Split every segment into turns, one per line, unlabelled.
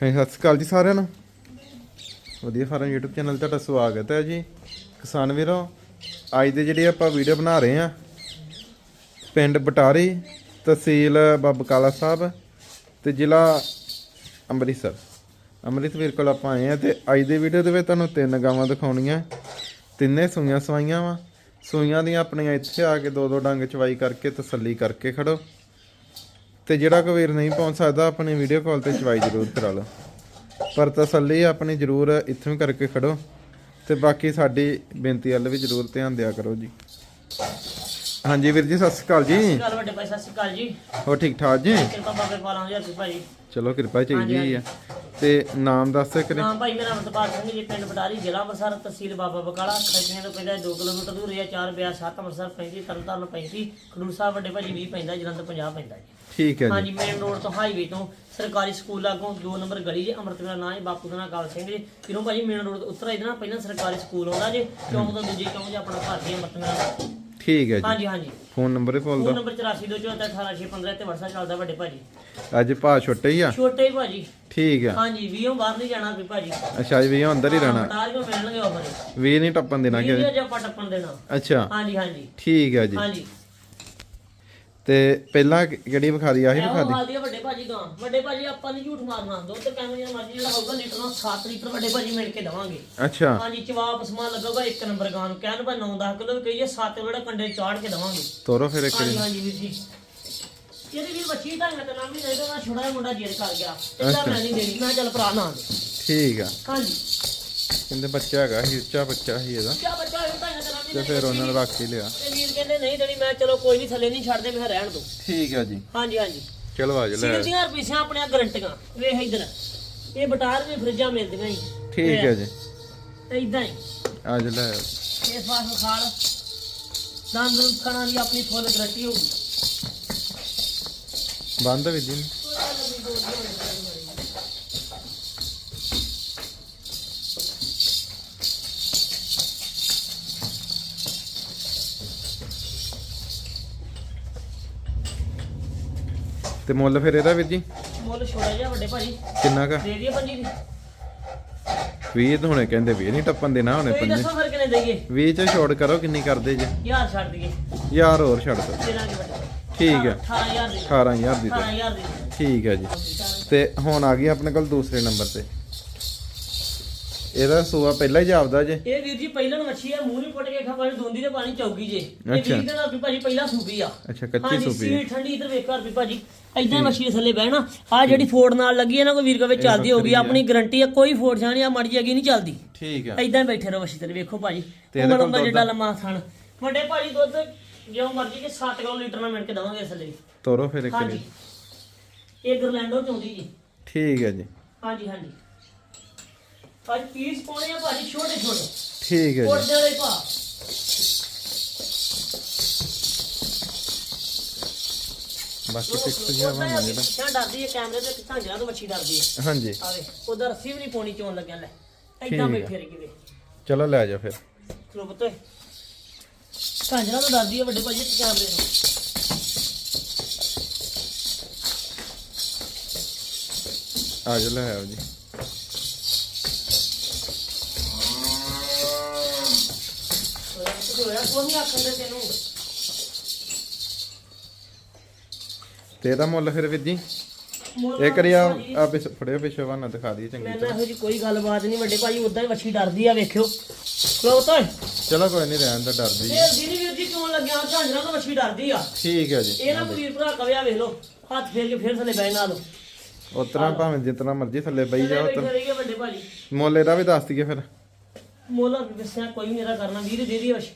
ਹਾਂਜੀ ਸਤਿ ਸ਼੍ਰੀ ਅਕਾਲ ਜੀ ਸਾਰਿਆਂ ਨੂੰ। ਵਧੀਆ ਫਾਰਮ YouTube ਚੈਨਲ ਤੇ ਤੁਹਾਡਾ ਸਵਾਗਤ ਹੈ ਜੀ। ਕਿਸਾਨ ਵੀਰੋ, ਅੱਜ ਦੇ ਜਿਹੜੇ ਆਪਾਂ ਵੀਡੀਓ ਬਣਾ ਰਹੇ ਆ ਪਿੰਡ ਬਟਾਰੀ ਤਹਿਸੀਲ ਬਬਕਾਲਾ ਸਾਹਿਬ ਤੇ ਜ਼ਿਲ੍ਹਾ ਅੰਮ੍ਰਿਤਸਰ। ਅੰਮ੍ਰਿਤਸਰ ਕੋਲ ਆਪਾਂ ਆਏ ਆ ਤੇ ਅੱਜ ਦੇ ਵੀਡੀਓ ਦੇ ਵਿੱਚ ਤੁਹਾਨੂੰ ਤਿੰਨ ਗਾਵਾਂ ਦਿਖਾਉਣੀਆਂ। ਤਿੰਨੇ ਸੂਈਆਂ ਸਵਾਈਆਂ ਵਾ। ਸੂਈਆਂ ਦੀਆਂ ਆਪਣੀਆਂ ਇੱਥੇ ਆ ਕੇ ਦੋ ਦੋ ਡੰਗ ਚਵਾਈ ਕਰਕੇ ਤਸੱਲੀ ਕਰਕੇ ਖੜੋ। ਤੇ ਜਿਹੜਾ ਕੋਈ ਵੀਰ ਨਹੀਂ ਪਹੁੰਚ ਸਕਦਾ ਆਪਣੀ ਵੀਡੀਓ ਕਾਲ ਤੇ ਚਵਾਈ ਜ਼ਰੂਰ ਕਰਾ ਲਓ। ਪਰ ਤਸੱਲੀ ਆਪਣੀ ਜ਼ਰੂਰ ਇੱਥੋਂ ਕਰਕੇ ਖੜੋ ਤੇ ਬਾਕੀ ਸਾਡੀ ਬੇਨਤੀ ਵੱਲ ਵੀ ਜ਼ਰੂਰ ਧਿਆਨ ਦਿਆ ਕਰੋ ਜੀ। ਹਾਂਜੀ ਵੀਰ ਜੀ ਸਤਿ ਸ਼੍ਰੀ ਅਕਾਲ ਜੀ।
ਗੱਲ ਵੱਡੇ ਭਾਈ ਸਤਿ ਸ਼੍ਰੀ ਅਕਾਲ ਜੀ।
ਹੋ ਠੀਕ ਠਾਕ ਜੀ?
ਕਿਰਪਾ ਬਾਬੇ ਪਾਲਾਂ ਜੀ ਭਾਈ।
ਚਲੋ ਕਿਰਪਾ ਚਾਹੀਦੀ ਆ। ਤੇ ਨਾਮ ਦੱਸ ਕਰੇ
ਨਾਮ ਭਾਈ ਮੇਰਾ ਅਮਰਤਪਾਲ ਸਿੰਘ ਜੀ ਪਿੰਡ ਬਟਾਰੀ ਜ਼ਿਲ੍ਹਾ ਅੰਮ੍ਰਿਤਸਰ ਤਹਿਸੀਲ ਬਾਬਾ ਬਕਾਲਾ। ਖੈਤੀਆਂ ਤੋਂ ਪਹਿਲਾਂ 2 ਕਿਲੋਮੀਟਰ ਦੂਰ ਹੈ 4 ਬਿਆ 7 ਅੰਮ੍ਰਿਤਸਰ 35 ਤਰਨਤਾਰਨ 35 ਖਡੂਰ ਸਾਹਿਬ ਵੱਡੇ ਭਾਜੀ 20 ਪੈਂਦਾ ਜਲੰਧਰ 50 ਪੈਂਦਾ ਜੀ।
ਠੀਕ ਹੈ ਜੀ।
ਹਾਂਜੀ ਮੇਨ ਰੋਡ ਤੋਂ ਹਾਈਵੇ ਤੋਂ ਸਰਕਾਰੀ ਸਕੂਲ ਲਾਗੋਂ 2 ਨੰਬਰ ਗਲੀ ਜੇ ਅਮਰਤ ਮੇਰਾ ਨਾਂ ਹੈ ਬਾਪੂ ਦਾ ਨਾਂ ਕਾਲ ਸਿੰਘ ਜੀ। ਕਿਰੋਂ ਭਾਜੀ ਮੇਨ ਰੋਡ ਤੋਂ ਉਤਰਾ ਇਹਦੇ ਪਹਿਲਾਂ ਸਰਕਾਰੀ ਸਕੂਲ ਆਉਂਦਾ ਜੇ ਚੌਂਕ ਤੋਂ ਦੂਜੇ ਚੌਂਕ 'ਚ ਆਪਣਾ ਘਰ ਜੀ ਅਮਰਤ ਮੇਰਾ
ਠੀਕ ਹੈ ਜੀ।
ਹਾਂਜੀ ਹਾਂਜੀ।
ਫੋਨ ਨੰਬਰ ਹੀ ਬੋਲ
ਫੋਨ ਨੰਬਰ 8424181615 ਤੇ WhatsApp ਚੱਲਦਾ ਵੱਡੇ ਭਾਜੀ।
ਅੱਜ ਭਾ ਛੋਟੇ ਹੀ ਆ?
ਛੋਟੇ ਹੀ ਭਾਜੀ।
ਠੀਕ ਆ।
ਹਾਂਜੀ ਵੀਹੋਂ ਬਾਹਰ ਨਹੀਂ ਜਾਣਾ ਵੀ ਭਾਜੀ।
ਅੱਛਾ ਜੀ ਵੀ ਅੰਦਰ ਹੀ ਰਹਿਣਾ।
ਬਟਾਰ ਕੋ ਮਿਲਣਗੇ ਆਫਰ
ਵੀ ਨਹੀਂ ਟੱਪਣ ਦੇਣਾ ਕਿ
ਵੀਡੀਓ ਜੇ ਆਪਾਂ ਟੱਪਣ ਦੇਣਾ।
ਅੱਛਾ।
ਹਾਂਜੀ ਹਾਂਜੀ।
ਠੀਕ ਹੈ ਜੀ।
ਹਾਂਜੀ।
ਤੇ ਪਹਿਲਾਂ ਕਿਹੜੀ ਵਿਖਾ ਦੀ ਆਹੀ ਵਿਖਾ
ਇਹੋ
ਦੀ
ਹਾਲ ਦੀ ਆ ਵੱਡੇ ਭਾਜੀ ਗਾਂ ਵੱਡੇ ਭਾਜੀ ਆਪਾਂ ਨਹੀਂ ਝੂਠ ਮਾਰਨਾ। ਦੁੱਧ ਕਿਵੇਂ ਜਿਹਾ ਮਰਜ਼ੀ ਜਿਹੜਾ ਹੋਊਗਾ ਲੀਟਰ ਨਾਲ 7 ਲੀਟਰ ਵੱਡੇ ਭਾਜੀ ਮਿਲ ਕੇ ਦਵਾਂਗੇ।
ਅੱਛਾ।
ਹਾਂਜੀ ਚਵਾਪ ਸਮਾਨ ਲੱਗੂਗਾ ਇੱਕ ਨੰਬਰ ਗਾਂ ਨੂੰ। ਕਹਿਣ ਭਾਈ 9-10 ਕਿਲੋ ਵੀ ਕਹੀਏ 7 ਜਿਹੜਾ ਕੰਡੇ ਚਾੜ ਕੇ ਦਵਾਂਗੇ।
ਤੋਰੋ ਫਿਰ ਇੱਕ
ਹਾਂਜੀ। ਹਾਂਜੀ ਵੀਰ ਜੀ। ਇਹਦੀ ਵੀ ਬੱਚੀ ਤਾਂ ਮੈਂ ਤਾਂ ਵੀ ਨਹੀਂ ਤਾਂ ਛੋੜਾ ਜਿਹਾ ਮੁੰਡਾ ਜੇਰ ਕਰ ਗਿਆ। ਇਹਦਾ ਮੈਂ ਨਹੀਂ ਦੇਣੀ ਮੈਂ ਕਿਹਾ ਚੱਲ ਭਰਾ ਨਾ ਦੇ
ਠੀਕ ਆ।
ਹਾਂਜੀ।
ਕਹਿੰਦੇ ਬੱਚਾ ਹੈਗਾ ਸੀ ਉੱਚਾ ਬੱਚਾ ਸੀ ਇਹਦਾ।
ਕਿਆ ਬੱਚਾ ਹੈ ਤਾਂ ਨਾ ਵੀ
ਤੇ ਫਿਰ ਉਹਨਾਂ ਨੇ ਰੱਖ ਹੀ ਲਿਆ।
ਤੇ ਵੀਰ ਕਹਿੰਦੇ ਨਹੀਂ ਦੇਣੀ ਮੈਂ ਚਲੋ ਕੋਈ ਨਹੀਂ ਥੱਲੇ ਨਹੀਂ ਛੱਡਦੇ ਮੈਂ ਰਹਿਣ ਦੋ
ਠੀਕ ਆ ਜੀ।
ਹਾਂਜੀ ਹਾਂਜੀ।
ਚਲੋ ਆ ਜਾ ਲੈ
ਸੀਲ ਦੀਆਂ ਰੁਪਈਆਂ ਆਪਣੀਆਂ ਗਰੰਟੀਆਂ। ਵੇਖ ਇਧਰ। ਇਹ ਬਟਾਰ ਵੀ ਫਰਿੱਜਾਂ ਮਿਲਦੀਆਂ ਹੀ।
ਠੀਕ ਹੈ ਜੀ।
ਇਦਾਂ ਹੀ।
ਆ ਜਾ ਲੈ
ਇਸ ਵਾਰ ਖਾਲ ਦੰਦ ਖਾਣਾ ਦੀ ਆਪਣੀ ਫੁੱਲ ਗਰੰਟੀ ਹੋਊਗੀ
ਬੰਦ ਵੀ ਜੀ। ਤੇ ਮੁੱਲ ਫਿਰ ਇਹਦਾ ਵੀਰ ਜੀ?
ਮੁੱਲ ਛੋੜਾ ਜਿਹਾ ਵੱਡੇ ਭਾਜੀ।
ਕਿੰਨਾ ਕਾ?
ਦੇ ਦਈਏ ਪੰਜੀ ਦੀ
20 ਤਾਂ ਹੁਣੇ ਕਹਿੰਦੇ 20 ਨਹੀਂ ਟੱਪਣ ਦੇਣਾ ਹੁਣੇ
ਤੁਸੀਂ
ਪੰਜ।
ਦੱਸੋ ਫਿਰ ਕਿੰਨੇ ਦਈਏ?
20 ਚ ਛੋੜ ਕਰੋ ਕਿੰਨੀ ਕਰਦੇ ਜੀ।
ਯਾਰ ਛੱਡ ਦਈਏ।
ਯਾਰ ਹੋਰ ਛੱਡ ਦੋ।
ਦੀ ਵੱਡੇ।
ਠੀਕ ਹੈ।
18000 ਦੀ।
18000 ਦੀ ਤੇ।
18000 ਦੀ।
ਠੀਕ ਹੈ ਜੀ। ਤੇ ਹੁਣ ਆ ਗਈ ਆਪਣੇ ਕੋਲ ਦੂਸਰੇ ਨੰਬਰ ਤੇ। ਇਹਦਾ ਸੂਆ ਪਹਿਲਾਂ ਹੀ ਜਾਪਦਾ ਜੇ।
ਇਹ ਵੀਰ ਜੀ ਪਹਿਲਾਂ ਮੱਛੀ ਆ ਮੂੰਹ ਨਹੀਂ ਪੁੱਟ ਕੇ ਖਾ ਦੋਂਦੀ ਤੇ ਪਾਣੀ ਚੌਕੀ ਜੇ। ਇਹ। ਵੀਰ ਦੇ ਨਾਲ ਵੀ ਭਾਜੀ ਪਹਿਲਾਂ ਸੂਬੀ ਆ।
ਅੱਛਾ ਕੱਚੀ
ਹਾਂਜੀ
ਸੂਪੀ
ਸੀ ਠੰਡੀ ਇਧਰ ਵੇਖ ਘਰ ਵੀ ਭਾਜੀ ਐਦਾਂ ਮੱਛੀ ਦੇ ਥੱਲੇ ਬਹਿਣਾ। ਆ ਜਿਹੜੀ ਫੋੜ ਨਾਲ ਲੱਗੀ ਹੈ ਨਾ ਕੋਈ ਵੀਰ ਕਵੇ ਚੱਲਦੀ ਹੋਗੀ ਆਪਣੀ ਗਾਰੰਟੀ ਆ ਕੋਈ ਫੋੜ ਛਾਣੀ ਆ ਮੜੀ ਜਗੀ ਨਹੀਂ ਚੱਲਦੀ।
ਠੀਕ ਹੈ
ਐਦਾਂ ਬੈਠੇ ਰਹੋ ਮੱਛੀ ਥੱਲੇ ਵੇਖੋ ਭਾਜੀ।
ਤੇ
ਉਮਰ ਉਮਰ? ਜਿਹੜਾ ਲੰਮਾ ਥਣ। ਵੱਡੇ ਭਾਜੀ ਦੁੱਧ ਜਿਉਂ ਮਰਜ਼ੀ ਕਿ 7 ਕਿਲੋ ਲੀਟਰ ਨਾਲ ਮਿਲ ਕੇ ਦਵਾਂਗੇ ਇਸ ਥੱਲੇ
ਤੋਰੋ ਫਿਰ ਇੱਕ
ਹਾਂਜੀ।
ਵਾਰੀ
ਇਹ ਗਰਲੈਂਡੋ ਚੋਂਦੀ ਜੀ।
ਠੀਕ ਹੈ ਜੀ।
ਹਾਂਜੀ ਹਾਂਜੀ। ਭਾਜੀ ਪੀਸ ਪਾਉਣੇ ਆ ਭਾਜੀ ਛੋਟੇ ਛੋਟੇ।
ਠੀਕ ਹੈ ਜੀ।
ਕੋਟਦੇ ਵਾਲੇ ਭਾ
ਬਾਕੀ ਫਿਕਸ ਜਿਹਾ ਬਣਾ ਜਿਹੜਾ।
ਕਿੱਥਾਂ ਡਰਦੀ ਹੈ ਕੈਮਰੇ ਤੇ ਕਿੱਥਾਂ ਜਿਹੜਾ ਤੋਂ ਮੱਛੀ ਡਰਦੀ ਹੈ
ਹਾਂਜੀ।
ਆਵੇ ਉਹਦਾ ਰੱਸੀ ਵੀ ਨਹੀਂ ਪਾਉਣੀ ਚੋਣ ਲੱਗਿਆ ਲੈ।
ਠੀਕ
ਐਦਾਂ
ਆ।
ਬੈਠੇ ਰਹੀ ਵੇ
ਚਲੋ ਲੈ ਜਾ ਫਿਰ।
ਚਲੋ ਪੁੱਤ। ਕਾਂਜਰਾ ਤੋਂ ਡਰਦੀ ਹੈ ਵੱਡੇ ਭਾਜੀ ਕੈਮਰੇ ਤੋਂ
ਆ ਜਾ ਲੈ ਆਓ ਜੀ।
ਹੋਇਆ ਕੁਝ ਹੋਇਆ? ਕੋਈ ਨਹੀਂ ਆਖਣ ਦੇ ਤੈਨੂੰ।
ਤੇ ਇਹਦਾ ਮੁੱਲ ਫਿਰ ਵੀਰ ਜੀ?
ਮੁੱਲ
ਇਹ ਕਰਿਆ
ਭਾਜੀ,
ਆ ਪਿਛ ਫੜਿਓ ਪਿਛੋ ਬਣਾ ਦਿਖਾ ਦਈਏ ਚੰਗੀ
ਨਾ
ਤਰ੍ਹਾਂ।
ਇਹੋ ਜੀ ਕੋਈ ਗੱਲਬਾਤ ਨਹੀਂ ਵੱਡੇ ਭਾਜੀ ਉਦਾਂ ਹੀ ਮੱਛੀ ਡਰਦੀ ਆ ਵੇਖਿਓ। ਚਲੋ ਤੋਏ
ਚਲੋ ਕੋਈ ਨਹੀਂ ਰਹਿਣ ਦਾ ਡਰਦੀ
ਵੀਰ ਜੀ ਕਿਉਂ ਲੱਗਿਆ ਝਾਂਜਰਾ ਤੋਂ ਮੱਛੀ ਡਰਦੀ ਆ।
ਠੀਕ ਹੈ ਜੀ।
ਇਹ ਨਾ ਵੀਰ ਭਰਾ ਕਵੇ ਆ ਵੇਖ ਲਓ ਹੱਥ ਫੇਰ ਕੇ ਫੇਰ ਥੱਲੇ ਬਹਿ ਨਾ ਲਓ
ਉਤਰਾ ਭਾਵੇਂ ਜਿਤਨਾ ਮਰਜ਼ੀ ਥੱਲੇ ਬਈ
ਬੈਠੇ
ਉਤਰ।
ਰਹੀਏ ਵੱਡੇ ਭਾਜੀ।
ਮੁੱਲ ਇਹਦਾ ਵੀ ਦੱਸ ਦਈਏ ਫਿਰ।
ਮੋਲਾ ਦੱਸਿਆ ਕੋਈ ਮੇਰਾ ਕਰਨਾ ਵੀਰ ਦੇ ਦੀ ਵਸ਼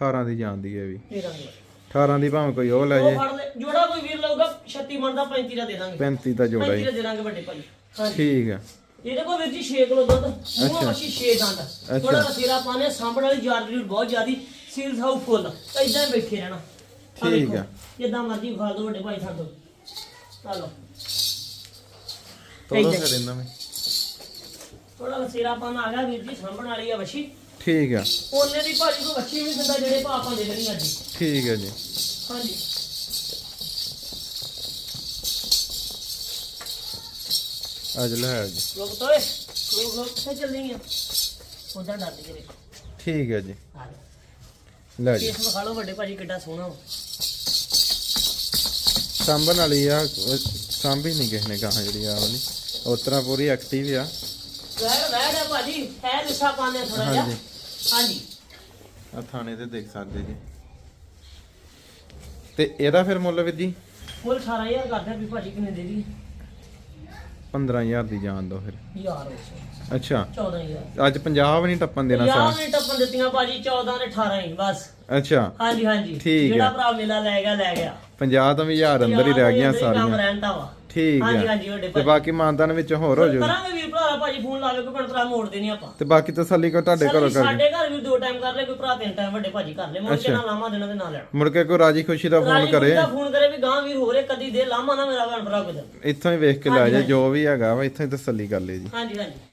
18 ਦੀ ਜਾਂਦੀ ਹੈ ਵੀ।
ਤੇਰਾ ਨਹੀਂ
18 ਦੀ ਭਾਵੇਂ ਕੋਈ ਉਹ ਲੈ
ਉਹ
ਜੇ।
ਫੜ ਲੈ ਜੋੜਾ ਕੋਈ ਵੀਰ ਲਊਗਾ 36 ਮਣ ਦਾ 35 ਦਾ ਦੇ ਦਾਂਗੇ।
35 ਦਾ ਜੋੜਾ
35
ਹੀ।
ਦਾ ਦੇ ਦਾਂਗੇ ਵੱਡੇ ਭਾਜੀ। ਹਾਂਜੀ।
ਠੀਕ ਹੈ
ਇਹਦੇ ਕੋਲ ਵੀਰ ਜੀ 6 ਕਿਲੋ ਦੁੱਧ ਮੂੰਹ ਮੱਛੀ 6 ਦੰਦ ਥੋੜਾ ਰਸੀਰਾ ਪਾਣੇ ਸਾਂਭਣ ਵਾਲੀ ਵੀ ਬਹੁਤ ਜ਼ਿਆਦੀ। ਸੀਲ ਸਾਊ ਫੁੱਲ ਹੀ ਬੈਠੇ ਰਹਿਣਾ। ਆਹ
ਠੀਕ
ਵੇਖੋ,
ਆ।
ਜਿੱਦਾਂ ਮਰਜ਼ੀ ਖਾ ਦੋ ਵੱਡੇ ਭਾਈ ਸਾਡੇ ਤੋਂ ਲਓ।
ਤੋਰੋ
ਏਦਾਂ।
ਫਿਰ ਇਹਨਾਂ ਵਿੱਚ
ਥੋੜਾ ਰਸੀਰਾ ਪਾਣਾ ਆ ਗਿਆ ਵੀਰ ਜੀ ਸਾਂਭਣ ਵਾਲੀ ਆ ਵਸ਼ੀ
ਠੀਕ ਆ।
ਉਹਨੇ ਦੀ ਭਾਜੀ ਕੋ ਵੱਛੀ ਵੀ ਦਿੰਦਾ ਜਿਹੜੇ ਭਾ ਆਪਾਂ ਦੇ ਦੇਣੀ ਅੱਜ।
ਠੀਕ ਹੈ ਜੀ।
ਹਾਂਜੀ।
ਅੱਜ ਲੈ ਆਓ ਜੀ।
ਲੋਕ ਤੋਏ ਲੋਕ ਲੋਕ ਕਿੱਥੇ ਚੱਲੀ ਆ? ਉਹਦਾ ਡਰ ਕੇ ਦੇਖੋ
ਠੀਕ ਹੈ ਜੀ।
ਆ ਲੈ।
ਜੀ
ਕੇਸ ਵਿਖਾ ਲਓ ਵੱਡੇ ਭਾਜੀ ਕਿੱਡਾ ਸੋਹਣਾ ਵਾ।
ਸਾਂਭਣ ਵਾਲੀ ਆ ਸਾਂਭੀ ਨਹੀਂ ਕਿਸੇ ਨੇ ਗਾਂ ਜਿਹੜੀ ਆ ਵਾਲੀ। ਉਸ ਤਰ੍ਹਾਂ ਪੂਰੀ ਐਕਟਿਵ ਆ।
ਵੈੜ ਵੈੜ ਆ ਭਾਜੀ ਹੈ ਲਿਸਾ ਪਾਣੇ ਥੋੜਾ ਜਿਹਾ।
ਹਾਂਜੀ।
ਹਾਂਜੀ।
ਆ ਥਾਣੇ ਤੇ ਦੇਖ ਸਕਦੇ ਜੀ। ਤੇ ਇਹਦਾ ਫਿਰ ਮੁੱਲ ਵੀਰ ਜੀ?
ਮੁੱਲ 18000 ਕਰਦੇ ਵੀ ਭਾਜੀ ਕਿੰਨੇ ਦੇ ਦੀ
15000 ਦੀ ਜਾਣ ਦੋ ਫਿਰ।
ਯਾਰ।
ਅੱਛਾ।
14000
ਅੱਜ 50 ਵੀ ਨਹੀਂ ਟੱਪਣ ਦੇਣਾ
ਯਾਰ
ਸਾ
ਨੇ ਟੱਪਣ ਦਿੱਤੀਆਂ ਭਾਜੀ 14 ਨੇ 18 ਹੀ ਬਸ।
ਅੱਛਾ।
ਹਾਂਜੀ ਹਾਂਜੀ।
ਠੀਕ
ਜਿਹੜਾ
ਹੈ।
ਭਰਾ ਮੇਲਾ ਲੈ ਗਿਆ ਲੈ ਗਿਆ।
50 ਤਾਂ ਵੀ ਹਜ਼ਾਰ ਅੰਦਰ ਹੀ ਰਹਿ ਗਈਆਂ
ਕੰਮ
ਸਾਰੀਆਂ।
ਵਾ।
ਠੀਕ
ਹਾਂਜੀ
ਆ।
ਹਾਂਜੀ ਵੱਡੇ
ਤੇ
ਭਾਜੀ।
ਬਾਕੀ ਮਾਨਦਾਨ ਵਿੱਚ ਹੋਰ ਹੋ ਜਾਊ
ਕਰਾਂਗੇ ਵੀਰ ਭਰਾ ਭਾਜੀ ਫੋਨ ਲਾ ਕੇ ਕੋਈ ਭੈਣ ਭਰਾ ਮੋੜਦੇ ਨਹੀਂ ਆਪਾਂ।
ਤੇ ਬਾਕੀ ਤਸੱਲੀ ਕੋ ਤੁਹਾਡੇ ਘਰੋਂ ਕਰਕੇ
ਸਾਡੇ ਘਰ ਵੀ ਦੋ ਟਾਈਮ ਕਰ ਲੈ ਕੋਈ ਭਰਾ ਤਿੰਨ ਟਾਈਮ ਵੱਡੇ ਭਾਜੀ ਕਰ ਲੈ ਮੁੜ ਕੇ ਨਾ ਲਾਮਾ ਦੇਣਾ ਤੇ ਨਾ ਲੈਣਾ।
ਮੁੜ ਕੇ ਕੋਈ ਰਾਜੀ ਖੁਸ਼ੀ ਦਾ ਫੋਨ
ਰਾਜੀ
ਕਰੇ।
ਦਾ ਫੋਨ ਕਰੇ ਵੀ ਗਾਂ ਵੀਰ ਹੋ ਰੇ ਕਦੀ ਦੇ ਲਾਮਾ ਨਾ ਮੇਰਾ ਭੈਣ ਭਰਾ ਕੋਈ
ਇੱਥੋਂ ਹੀ ਵੇਖ ਕੇ ਲੈ ਜਾ ਜੋ ਵੀ ਹੈਗਾ ਵਾ ਇੱਥੋਂ ਹੀ ਤਸੱਲੀ ਕਰ ਲਈ ਜੀ।
ਹਾਂਜੀ ਹਾਂਜੀ।